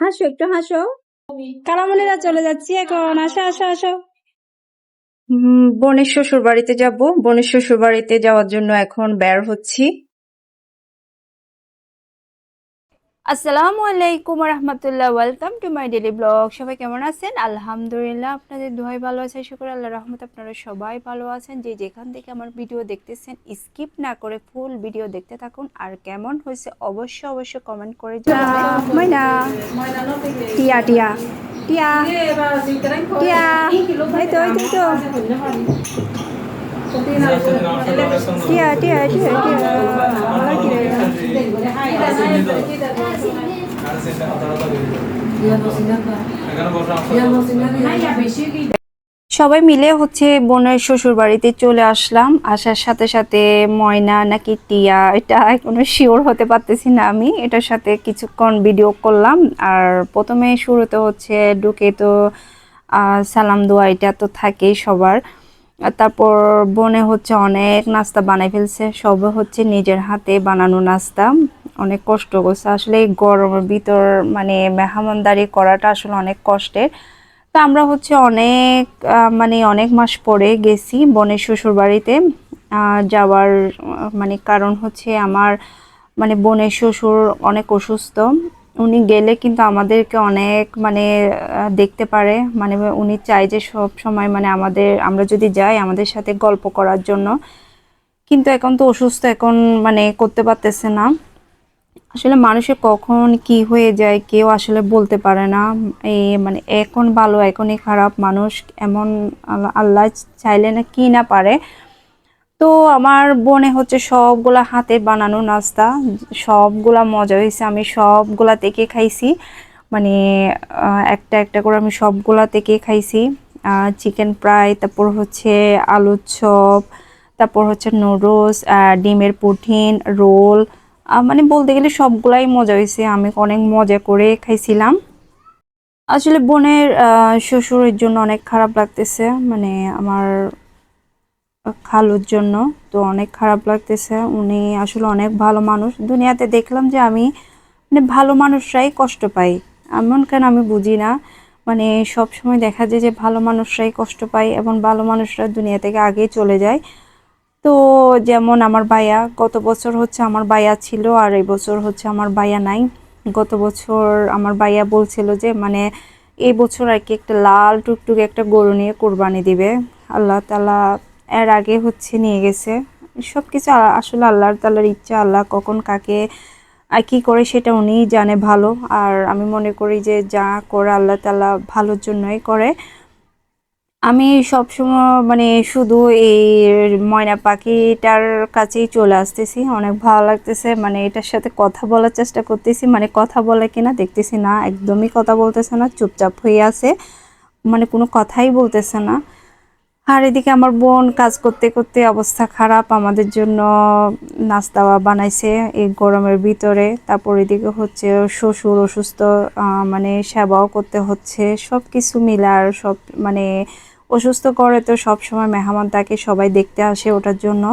হাসো একটু হাসো। কালামনিরা চলে যাচ্ছি এখন, আসো আসো আসো। বোনের শ্বশুর বাড়িতে যাব। বোনের শ্বশুর বাড়িতে যাওয়ার জন্য এখন বের হচ্ছি। আসসালামু আলাইকুম রহমতুল্লাহ, welcome to my daily blog. সবাই কেমন আছেন? আলহামদুলিল্লাহ, আপনাদের দোয়াই ভালো আছে শুক্র আল্লাহ রহমত আপনারা সবাই ভালো আছেন। যে যেখান থেকে আমার ভিডিও দেখতেছেন, স্কিপ না করে ফুল ভিডিও দেখতে থাকুন। আর কেমন হয়েছে অবশ্য অবশ্য কমেন্ট করে টিয়া টিয়া। টিয়া। টিয়া টিয়া টিয়া টিয়া? সবাই মিলে হচ্ছে বোনের শ্বশুর বাড়িতে চলে আসলাম। আসার সাথে সাথে ময়না নাকি টিয়া, এটা কোনো শিওর হতে পারতেছি না আমি। এটার সাথে কিছুক্ষণ ভিডিও করলাম। আর প্রথমে শুরুতে হচ্ছে ঢুকে তো সালাম দোয়া, এটা তো থাকেই সবার। তারপর বনে হচ্ছে অনেক নাস্তা বানাই ফেলছে। সব হচ্ছে নিজের হাতে বানানো নাস্তা। অনেক কষ্ট করছে। আসলে এই গরমের ভিতর মানে মেহমানদারি করাটা আসলে অনেক কষ্টের। তা আমরা হচ্ছে অনেক মানে অনেক মাস পরে গেছি বনের শ্বশুর বাড়িতে যাওয়ার মানে কারণ হচ্ছে আমার মানে বোনের শ্বশুর অনেক অসুস্থ। উনি গেলে কিন্তু আমাদেরকে অনেক মানে দেখতে পারে। মানে উনি চায় যে সব সময় মানে আমাদের, আমরা যদি যাই আমাদের সাথে গল্প করার জন্য। কিন্তু এখন তো অসুস্থ, এখন মানে করতে পারতেছে না। আসলে মানুষের কখন কি হয়ে যায় কেউ আসলে বলতে পারে না। এই মানে এখন ভালো, এখনই খারাপ মানুষ এমন আল্লাহ চাইলে না কি না পারে। তো আমার বোনে হচ্ছে সবগুলা হাতে বানানো নাস্তা, সবগুলা মজা হয়েছে, আমি সবগুলা থেকে খাইছি। মানে একটা একটা করে আমি সবগুলা থেকে খাইছি। চিকেন ফ্রাই, তারপর হচ্ছে আলুর চপ, তারপর হচ্ছে নুডলস ডিমের পুঠিন, রোল মানে বলতে গেলে সবগুলাই মজা হয়েছে। আমি অনেক মজা করে খাইছিলাম। আসলে বোনের শ্বশুরের জন্য অনেক খারাপ লাগতেছে। মানে আমার খালুর জন্য তো অনেক খারাপ লাগতেছে। উনি আসলে অনেক ভালো মানুষ। দুনিয়াতে দেখলাম যে আমি মানে ভালো মানুষরাই কষ্ট পাই। এমন কেন আমি বুঝি না। মানে সব সময় দেখা যায় যে ভালো মানুষরাই কষ্ট পায় এবং ভালো মানুষরা দুনিয়া থেকে আগেই চলে যায়। তো যেমন আমার ভাইয়া, গত বছর হচ্ছে আমার ভাইয়া ছিল আর এই বছর হচ্ছে আমার ভাইয়া নাই। গত বছর আমার ভাইয়া বলছিল যে মানে এই বছর আর কি একটা লাল টুকটুকে একটা গরু নিয়ে কোরবানি দিবে। আল্লাহ তালা এর আগে হচ্ছে নিয়ে গেছে। সব কিছু আসলে আল্লাহর তালার ইচ্ছা, আল্লাহ কখন কাকে আর কী করে সেটা উনিই জানে ভালো। আর আমি মনে করি যে, যা করে আল্লাহ তালা ভালোর জন্যই করে। আমি সবসময় মানে শুধু এই ময়না পাখিটার কাছেই চলে আসতেছি। অনেক ভালো লাগতেছে। মানে এটার সাথে কথা বলার চেষ্টা করতেছি। মানে কথা বলে কিনা দেখতেছি না। একদমই কথা বলতেছে না। চুপচাপ হয়ে আছে। মানে কোনো কথাই বলতেছে না। আর এদিকে আমার বোন কাজ করতে করতে অবস্থা খারাপ। আমাদের জন্য নাস্তা বানাইছে এই গরমের ভিতরে। তারপর এদিকে হচ্ছে শ্বশুর অসুস্থ মানে সেবাও করতে হচ্ছে। সব কিছু মিলার সব মানে অসুস্থ করে, তো সব সময় মেহমান তাকে সবাই দেখতে আসে ওটার জন্য।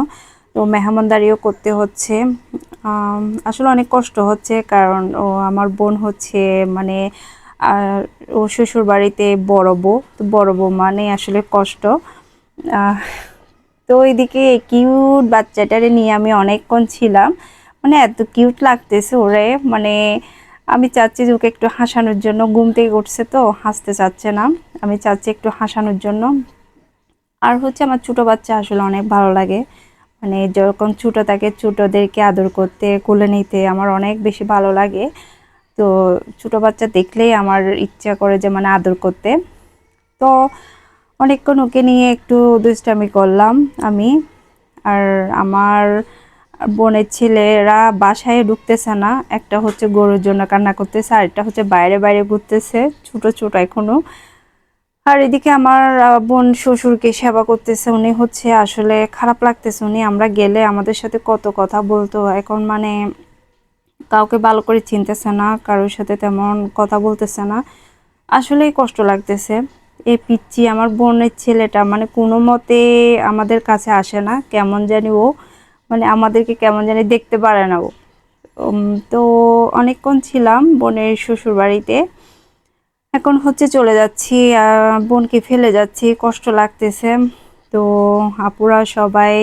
তো মেহমানদারিও করতে হচ্ছে। আসলে অনেক কষ্ট হচ্ছে কারণ ও আমার বোন হচ্ছে মানে ও শ্বশুর বাড়িতে বড় বউ। তো বড় বউ মানে আসলে কষ্ট। তো ওইদিকে কিউট বাচ্চাটারে নিয়ে আমি অনেকক্ষণ ছিলাম। মানে এত কিউট লাগতেছে ওরে। মানে আমি চাচ্ছি যে ওকে একটু হাসানোর জন্য, ঘুম থেকে উঠছে তো, হাসতে চাচ্ছে না। আমি চাচ্ছি একটু হাসানোর জন্য। আর হচ্ছে আমার ছোটো বাচ্চা আসলে অনেক ভালো লাগে। মানে যখন ছোটো থাকে, ছোটোদেরকে আদর করতে, কোলে নিতে আমার অনেক বেশি ভালো লাগে। তো ছোটো বাচ্চা দেখলেই আমার ইচ্ছা করে যে মানে আদর করতে। তো অনেকক্ষণ ওকে নিয়ে একটু দুষ্টামি করলাম আমি। আর আমার বোনের ছেলেরা বাসায় ঢুকতেছে না। একটা হচ্ছে গরুর জন্য কান্না করতেছে, আর একটা হচ্ছে বাইরে বাইরে ঘুরতেছে, ছোট ছোট এখনও। আর এদিকে আমার বোন শ্বশুরকে সেবা করতেছে, উনি হচ্ছে আসলে খারাপ লাগতেছে। উনি আমরা গেলে আমাদের সাথে কত কথা বলতো, এখন মানে কাউকে ভালো করে চিনতেছে না, কারোর সাথে তেমন কথা বলতেছে না। আসলেই কষ্ট লাগতেছে। এই পিচ্ছি আমার বোনের ছেলেটা মানে কোনো মতে আমাদের কাছে আসে না, কেমন জানি ও মানে আমাদেরকে কেমন জানি দেখতে পারে না ও। তো অনেকক্ষণ ছিলাম বোনের শ্বশুর বাড়িতে এখন হচ্ছে চলে যাচ্ছি বোনকে ফেলে যাচ্ছি, কষ্ট লাগতেছে। তো আপুরা সবাই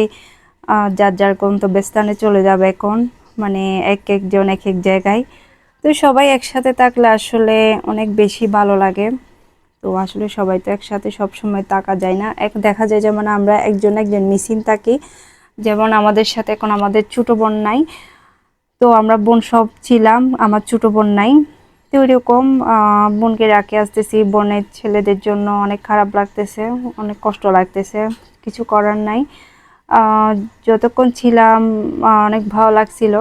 যার যার গন্তব্যস্থানে চলে যাবে এখন মানে এক একজন এক এক জায়গায়। তো সবাই একসাথে থাকলে আসলে অনেক বেশি ভালো লাগে। তো আসলে সবাই তো একসাথে সব সময় থাকা যায় না। এক দেখা যায় যেমন আমরা একজন একজন মিসিং থাকি যেমন আমাদের সাথে এখন আমাদের ছোটো বোন নাই। তো আমরা বোন সব ছিলাম আমার ছোটো বোন নাই। তো আহ, বোনকে রাখে আসতেছি বোনের ছেলেদের জন্য অনেক খারাপ লাগতেছে অনেক কষ্ট লাগতেছে কিছু করার নাই। যতক্ষণ ছিলাম অনেক ভালো লাগছিল।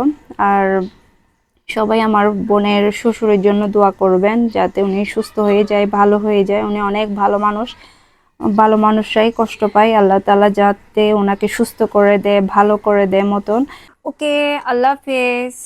আর সবাই আমার বোনের শ্বশুরের জন্য দোয়া করবেন যাতে উনি সুস্থ হয়ে যায় ভালো হয়ে যায়। উনি অনেক ভালো মানুষ। ভালো মানুষরাই কষ্ট পায়। আল্লাহ তালা যাতে ওনাকে সুস্থ করে দেয়, ভালো করে দেয় মতন। ওকে, আল্লাহ হাফেজ।